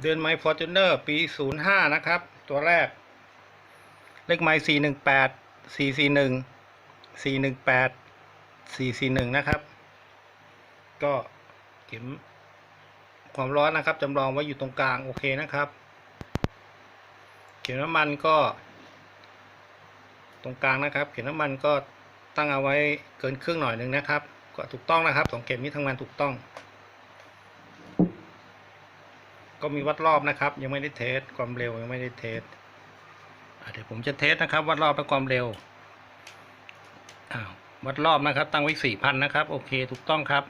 เดือนไมฟอร์จูเนอร์ปี 05 นะครับ ตัวแรก เลขไม้418 441 418 441 นะครับ ก็เข็มความร้อนนะครับจำลองไว้อยู่ตรงกลาง โอเคนะครับ เข็มน้ำมันก็ ตรงกลางนะครับ เข็มน้ำมันก็ตั้งเอาไว้เกินครึ่งหน่อยหนึ่งนะครับ ก็ถูกต้องนะครับสองเข็มนี้ทำงานถูกต้อง ก็มีวัดรอบนะครับ ยังไม่ได้เทสความเร็วยังไม่ได้เทสเดี๋ยวผมจะเทสนะครับ วัดรอบและความเร็วอ้าววัดรอบนะครับ ตั้งไว้สี่พันนะครับ โอเคถูกต้องครับ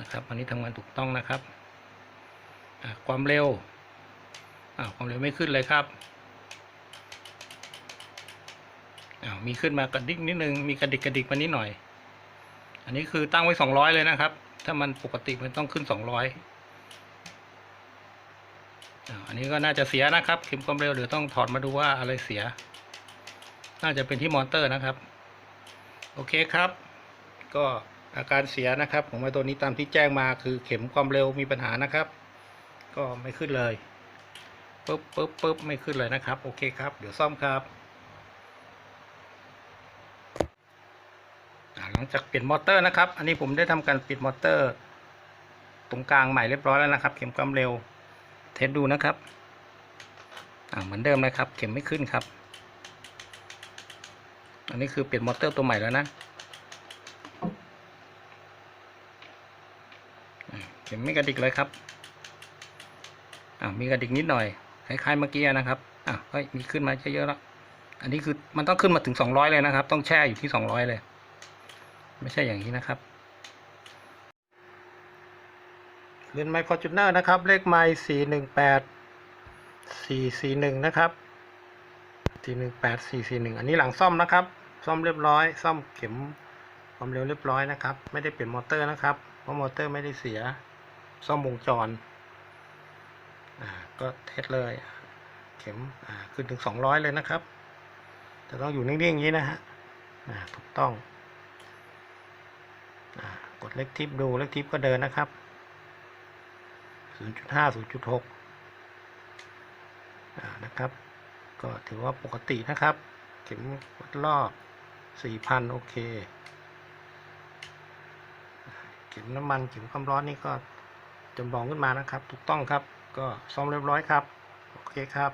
นะครับ อันนี้ทำงานถูกต้องนะครับความเร็วอ้าวความเร็วไม่ขึ้นเลยครับอ้าวมีขึ้นมากระดิกนิดนึงมีกระดิกกระดิกมานิดหน่อย อันนี้คือตั้งไว้สองร้อยเลยนะครับ ถ้ามันปกติมันต้องขึ้นสองร้อย อันนี้ก็น่าจะเสียนะครับเข็มความเร็วเดี๋ยวต้องถอดมาดูว่าอะไรเสีย น่าจะเป็นที่มอเตอร์นะครับ โอเคครับ ก็อาการเสียนะครับของไอ้ตัวนี้ตามที่แจ้งมาคือเข็มความเร็วมีปัญหานะครับ ก็ไม่ขึ้นเลยปึ๊บปึ๊บปึ๊บไม่ขึ้นเลยนะครับ โอเคครับ เดี๋ยวซ่อมครับหลังจากเปลี่ยนมอเตอร์นะครับ อันนี้ผมได้ทำการปิดมอเตอร์ ตรงกลางใหม่เรียบร้อยแล้วนะครับ เข็มความเร็ว เทสดูนะครับอ่าเหมือนเดิมเลยครับ เข็มไม่ขึ้นครับ อันนี้คือเปลี่ยนมอเตอร์ตัวใหม่แล้วนะเข็มไม่กระดิกเลยครับอ่ามีกระดิกนิดหน่อยคล้ายๆเมื่อกี้นะครับอ่าเฮ้ยมีขึ้นมาเยอะๆแล้วอันนี้คือมันต้องขึ้นมาถึงสองร้อยเลยนะครับ ต้องแช่อยู่ที่สองร้อยเลย ไม่ใช่อย่างนี้นะครับ เรือนไม้ฟอร์จูเนอร์นะครับ เลขไม้สี่หนึ่งแปดสี่สี่หนึ่งนะครับสี่หนึ่งแปดสี่สี่หนึ่งอันนี้หลังซ่อมนะครับ ซ่อมเรียบร้อย ซ่อมเข็มความเร็วเรียบร้อยนะครับ ไม่ได้เปลี่ยนมอเตอร์นะครับ เพราะมอเตอร์ไม่ได้เสีย ซ่อมวงจรอ่าก็เทสเลย เข็มอ่าขึ้นถึงสองร้อยเลยนะครับ แต่ต้องอยู่นิ่งๆอย่างนี้นะฮะอ่าถูกต้องอ่ากดเล็กทิปดูเล็กทิปก็เดินนะครับ 0.5 0.6อ่านะครับ ก็ถือว่าปกตินะครับ เข็มวัดรอบ 4,000 โอเค เข็มน้ำมันเข็มความร้อนนี่ก็จำลองขึ้นมานะครับ ถูกต้องครับ ก็ซ่อมเรียบร้อยครับ โอเคครับ